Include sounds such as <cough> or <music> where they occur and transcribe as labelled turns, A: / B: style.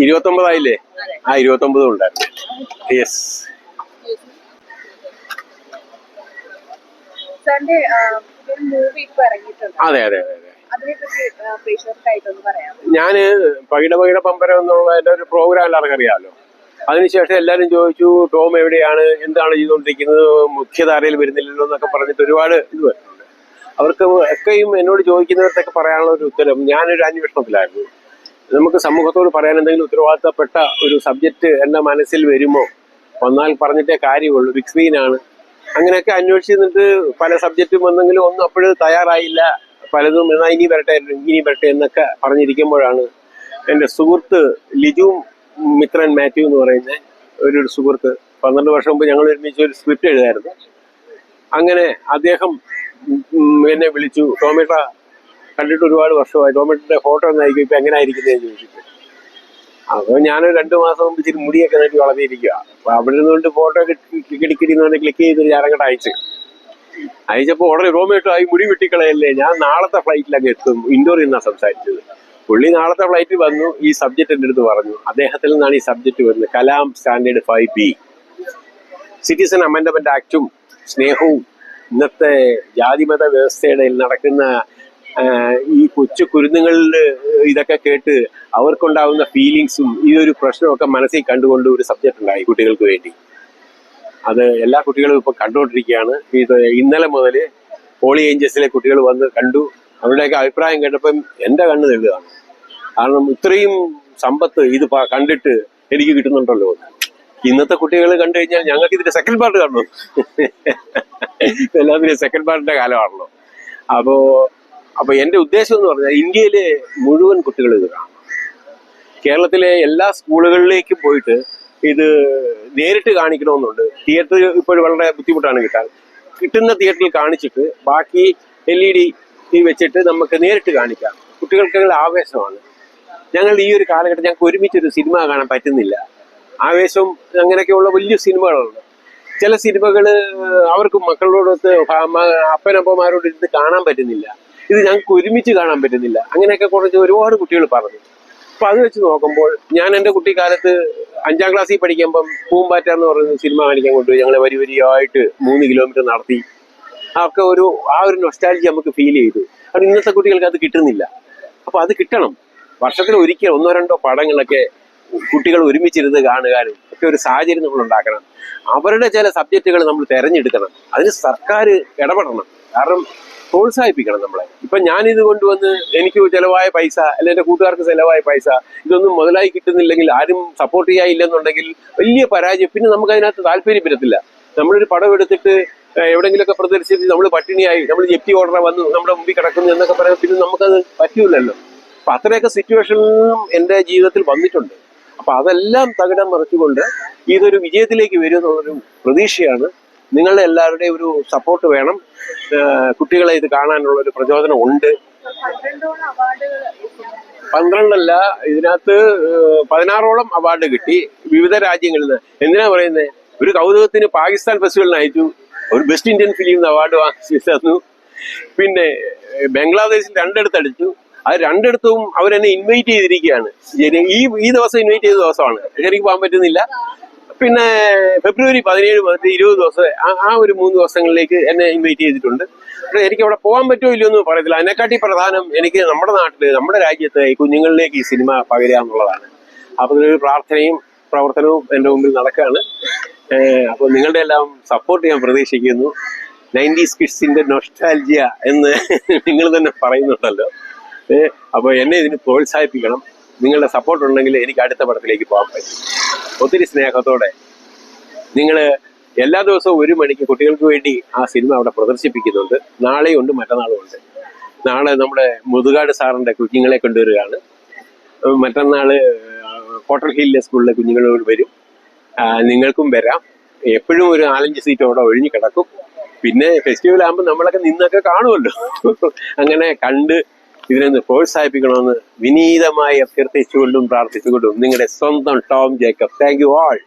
A: ഇരുപത്തി ഒമ്പതായില്ലേ ആ ഇരുപത്തി ഒമ്പതും ഉണ്ടായിരുന്നു യെസ് അതെ അതെ ഞാൻ പകിട പകിട പമ്പരം എന്നുള്ളതിന്റെ ഒരു പ്രോഗ്രാം എല്ലാവർക്കും അറിയാമല്ലോ അതിനുശേഷം എല്ലാവരും ചോദിച്ചു ടോം എവിടെയാണ്? എന്താണ് ചെയ്തുകൊണ്ടിരിക്കുന്നത്? മുഖ്യധാരയിൽ വരുന്നില്ലല്ലോ എന്നൊക്കെ പറഞ്ഞിട്ട് ഒരുപാട് ഇത് വരുന്നുണ്ട് അവർക്ക് ഒക്കെയും എന്നോട് ചോദിക്കുന്നവർക്കൊക്കെ പറയാനുള്ള ഒരു ഉത്തരം ഞാനൊരു അന്വേഷണത്തിലായിരുന്നു. നമുക്ക് സമൂഹത്തോട് പറയാൻ എന്തെങ്കിലും ഉത്തരവാദിത്തപ്പെട്ട ഒരു സബ്ജക്റ്റ് എന്റെ മനസ്സിൽ വരുമോ? വന്നാൽ പറഞ്ഞിട്ടേ കാര്യമുള്ളൂ. ബിഗ് സ്ക്രീനാണ് അങ്ങനെയൊക്കെ അന്വേഷിച്ചിട്ട് പല സബ്ജക്റ്റും വന്നെങ്കിലും ഒന്നും അപ്പോഴും തയ്യാറായില്ല. പലതും എന്നാൽ ഇനി വരട്ടെ ഇനി വരട്ടെ എന്നൊക്കെ പറഞ്ഞിരിക്കുമ്പോഴാണ് എന്റെ സുഹൃത്ത് ലിജു മിത്രൻ മാത്യു എന്ന് പറയുന്ന ഒരു സുഹൃത്ത്. പന്ത്രണ്ട് വർഷം മുമ്പ് ഞങ്ങൾ ഒരുമിച്ച് ഒരു സ്ക്രിപ്റ്റ് എഴുതായിരുന്നു. അങ്ങനെ അദ്ദേഹം എന്നെ വിളിച്ചു. ടോമേട്ട കണ്ടിട്ട് ഒരുപാട് വർഷമായി. ടോമേട്ടന്റെ ഫോട്ടോ ഒന്നായിരിക്കും ഇപ്പൊ എങ്ങനെ ആയിരിക്കുന്നതെന്ന് ചോദിച്ചിട്ട്. അപ്പോൾ ഞാൻ രണ്ട് മാസം മുമ്പ് ഇച്ചിരി മുടിയൊക്കെ നീട്ടി വളർത്തിയിരിക്കുക അപ്പൊ അവിടെ നിന്നുകൊണ്ട് ഫോട്ടോ കിടിക്കിടി എന്ന് ക്ലിക്ക് ചെയ്ത് ഞാൻ അങ്ങോട്ട് അയച്ചു. അയച്ചപ്പോൾ ഉടനെ റോമേട്ടോ ആയി മുടി വെട്ടിക്കളയല്ലേ? ഞാൻ നാളത്തെ ഫ്ലൈറ്റിലങ്ങ് എത്തും. ഇൻഡോറിൽ നിന്നാണ് സംസാരിച്ചത്. പുള്ളി നാളത്തെ ഫ്ലൈറ്റിൽ വന്നു. ഈ സബ്ജക്റ്റ് എന്റെ അടുത്ത് പറഞ്ഞു. അദ്ദേഹത്തിൽ നിന്നാണ് ഈ സബ്ജക്റ്റ് വരുന്നത്. Kalam standard five B. Citizen amendment ആക്റ്റും സ്നേഹവും ഇന്നത്തെ ജാതിമത വ്യവസ്ഥയുടെ നടക്കുന്ന ഈ കൊച്ചു കുരുന്നുകളിൽ ഇതൊക്കെ കേട്ട് അവർക്കുണ്ടാകുന്ന ഫീലിങ്സും ഈ ഒരു പ്രശ്നമൊക്കെ മനസ്സിൽ കണ്ടുകൊണ്ട് ഒരു സബ്ജക്റ്റ് ഉണ്ടായി കുട്ടികൾക്ക് വേണ്ടി. അത് എല്ലാ കുട്ടികളും ഇപ്പൊ കണ്ടുകൊണ്ടിരിക്കുകയാണ്. ഇത് ഇന്നലെ മുതൽ ഹോളി ഏഞ്ചൽസിലെ കുട്ടികൾ വന്ന് കണ്ടു. അവരുടെയൊക്കെ അഭിപ്രായം കേട്ടപ്പം എന്റെ കണ്ണ് തെളിവാണ്. കാരണം ഇത്രയും സമ്പത്ത് ഇത് കണ്ടിട്ട് എനിക്ക് കിട്ടുന്നുണ്ടല്ലോ. ഇന്നത്തെ കുട്ടികൾ കണ്ടു കഴിഞ്ഞാൽ ഞങ്ങൾക്ക് ഇതിന്റെ സെക്കൻഡ് പാർട്ട് കാണണം. <laughs> എല്ലാത്തിനും സെക്കൻഡ് പാർട്ടിന്റെ കാലമാണല്ലോ. അപ്പോ അപ്പൊ എന്റെ ഉദ്ദേശം എന്ന് പറഞ്ഞാൽ ഇന്ത്യയിലെ മുഴുവൻ കുട്ടികൾ ഇത് കേരളത്തിലെ എല്ലാ സ്കൂളുകളിലേക്കും പോയിട്ട് ഇത് നേരിട്ട് കാണിക്കണമെന്നുണ്ട്. തിയേറ്റർ ഇപ്പോൾ വളരെ ബുദ്ധിമുട്ടാണ് കിട്ടാൻ. കിട്ടുന്ന തിയേറ്ററിൽ കാണിച്ചിട്ട് ബാക്കി എൽ ഇ ഡി വെച്ചിട്ട് നമുക്ക് നേരിട്ട് കാണിക്കാം. കുട്ടികൾക്ക് ആവേശമാണ്. ഞങ്ങൾ ഈ ഒരു കാലഘട്ടം ഞങ്ങൾക്ക് ഒരുമിച്ച് ഒരു സിനിമ കാണാൻ പറ്റുന്നില്ല. ആവേശവും അങ്ങനെയൊക്കെയുള്ള വലിയ സിനിമകളുണ്ട് ചില സിനിമകൾ അവർക്ക് മക്കളോടൊത്ത് അപ്പനപ്പന്മാരോട് ഇരുന്ന് കാണാൻ പറ്റുന്നില്ല. ഇത് ഞങ്ങൾക്ക് ഒരുമിച്ച് കാണാൻ പറ്റുന്നില്ല. അങ്ങനെയൊക്കെ കുറച്ച് ഒരുപാട് കുട്ടികൾ പറഞ്ഞു. അപ്പൊ അത് വെച്ച് നോക്കുമ്പോൾ ഞാൻ എന്റെ കുട്ടിക്കാലത്ത് അഞ്ചാം ക്ലാസ്സിൽ പഠിക്കുമ്പം പൂമ്പാറ്റ എന്ന് പറയുന്ന സിനിമ കാണിക്കാൻ കൊണ്ടുപോയി. ഞങ്ങളെ വരി വരിയായിട്ട് മൂന്ന് കിലോമീറ്റർ നടത്തി. ഒക്കെ ഒരു ആ ഒരു നൊസ്റ്റാലജി നമുക്ക് ഫീൽ ചെയ്തു. അത് ഇന്നത്തെ കുട്ടികൾക്ക് അത് കിട്ടുന്നില്ല. അപ്പൊ അത് കിട്ടണം. വർഷത്തിൽ ഒരിക്കൽ ഒന്നോ രണ്ടോ പടങ്ങളൊക്കെ കുട്ടികൾ ഒരുമിച്ചിരുന്ന് കാണുകാനും. ഒക്കെ ഒരു സാഹചര്യം നമ്മൾ ഉണ്ടാക്കണം. അവരുടെ ചില സബ്ജക്റ്റുകൾ നമ്മൾ തിരഞ്ഞെടുക്കണം. അതിന് സർക്കാർ ഇടപെടണം. കാരണം പ്രോത്സാഹിപ്പിക്കണം നമ്മളെ. ഇപ്പൊ ഇത് കൊണ്ടുവന്ന് എനിക്ക് ചെലവായ പൈസ അല്ലെ എന്റെ കൂട്ടുകാർക്ക് ചെലവായ പൈസ ഇതൊന്നും മുതലായി കിട്ടുന്നില്ലെങ്കിൽ ആരും സപ്പോർട്ട് ചെയ്യാനില്ലെന്നുണ്ടെങ്കിൽ വലിയ പരാജയം. പിന്നെ നമുക്ക് അതിനകത്ത് താല്പര്യം വരത്തില്ല നമ്മളൊരു പടം എടുത്തിട്ട് എവിടെങ്കിലുമൊക്കെ പ്രദർശിപ്പിച്ച് നമ്മൾ പട്ടിണിയായി നമ്മൾ ജപ്തി ഓർഡർ വന്ന് നമ്മുടെ മുമ്പിൽ കിടക്കുന്നു എന്നൊക്കെ പറയാൻ പിന്നെ നമുക്കത് പറ്റൂലല്ലോ. അപ്പൊ അത്രയൊക്കെ സിറ്റുവേഷനും എന്റെ ജീവിതത്തിൽ വന്നിട്ടുണ്ട്. അപ്പൊ അതെല്ലാം തകിടം മറിച്ചുകൊണ്ട് ഇതൊരു വിജയത്തിലേക്ക് വരും എന്നുള്ളൊരു പ്രതീക്ഷയാണ്. നിങ്ങളുടെ എല്ലാവരുടെയും ഒരു സപ്പോർട്ട് വേണം. കുട്ടികളെ ഇത് കാണാനുള്ള ഒരു പ്രചോദനം ഉണ്ട്. പന്ത്രണ്ടല്ല ഇതിനകത്ത് പതിനാറോളം അവാർഡ് കിട്ടി. വിവിധ രാജ്യങ്ങളിൽ നിന്ന്. എന്തിനാ പറയുന്നത് ഒരു കൗതുകത്തിന് പാകിസ്ഥാൻ ഫെസ്റ്റിവലിന് അയച്ചു. ഒരു ബെസ്റ്റ് ഇന്ത്യൻ ഫിലിം അവാർഡ് വാങ്ങിച്ചു തന്നു. പിന്നെ ബംഗ്ലാദേശിൽ രണ്ടിടത്ത് അത് രണ്ടിടത്തും അവരെന്നെ ഇൻവൈറ്റ് ചെയ്തിരിക്കുകയാണ്. ഈ ഈ ദിവസം ഇൻവൈറ്റ് ചെയ്ത ദിവസമാണ്. എനിക്ക് പോകാൻ പറ്റുന്നില്ല. പിന്നെ ഫെബ്രുവരി പതിനേഴ് മുതൽ ഇരുപത് ദിവസം ആ- ഒരു മൂന്ന് ദിവസങ്ങളിലേക്ക് എന്നെ ഇൻവൈറ്റ് ചെയ്തിട്ടുണ്ട്. എനിക്ക് അവിടെ പോകാൻ പറ്റുമോ ഇല്ലയോ എന്ന് പറയത്തില്ല. അതിനെക്കാട്ടി പ്രധാനം എനിക്ക് നമ്മുടെ നാട്ടിൽ നമ്മുടെ രാജ്യത്ത് കുഞ്ഞുങ്ങളിലേക്ക് ഈ സിനിമ പകരുക എന്നുള്ളതാണ്. അപ്പോൾ ഇതിനൊരു പ്രാർത്ഥനയും പ്രവർത്തനവും എന്റെ മുമ്പിൽ നടക്കുകയാണ്. അപ്പോൾ അപ്പൊ നിങ്ങളുടെ എല്ലാം സപ്പോർട്ട് ഞാൻ പ്രതീക്ഷിക്കുന്നു. നയന്റീസ് കിഡ്സിന്റെ നൊസ്റ്റാൽജിയ എന്ന് നിങ്ങൾ തന്നെ പറയുന്നുണ്ടല്ലോ. ഏഹ് അപ്പൊ എന്നെ ഇതിന് പ്രോത്സാഹിപ്പിക്കണം. നിങ്ങളുടെ സപ്പോർട്ട് ഉണ്ടെങ്കിൽ എനിക്ക് അടുത്ത പടത്തിലേക്ക് പോകാൻ പറ്റും. ഒത്തിരി സ്നേഹത്തോടെ നിങ്ങൾ എല്ലാ ദിവസവും ഒരു മണിക്ക് കുട്ടികൾക്ക് വേണ്ടി ആ സിനിമ അവിടെ പ്രദർശിപ്പിക്കുന്നുണ്ട്. നാളെയും ഉണ്ട് മറ്റന്നാളും ഉണ്ട്. നാളെ നമ്മുടെ മുതുകാട് സാറിന്റെ കുഞ്ഞുങ്ങളെ കൊണ്ടുവരികയാണ്. മറ്റന്നാൾ കോട്ടൺ ഹില്ലിലെ സ്കൂളിലെ കുഞ്ഞുങ്ങളോട് വരും. നിങ്ങൾക്കും വരാം. എപ്പോഴും ഒരു നാലഞ്ച് സീറ്റ് അവിടെ ഒഴിഞ്ഞു കിടക്കും. പിന്നെ ഫെസ്റ്റിവൽ ആകുമ്പോൾ നമ്മളൊക്കെ നിന്നൊക്കെ കാണുമല്ലോ. അങ്ങനെ കണ്ട് ഇതിനൊന്ന് പ്രോത്സാഹിപ്പിക്കണമെന്ന് വിനീതമായി അഭ്യർത്ഥിച്ചുകൊണ്ടും പ്രാർത്ഥിച്ചുകൊണ്ടും നിങ്ങളുടെ സ്വന്തം Tom Jacob. Thank you all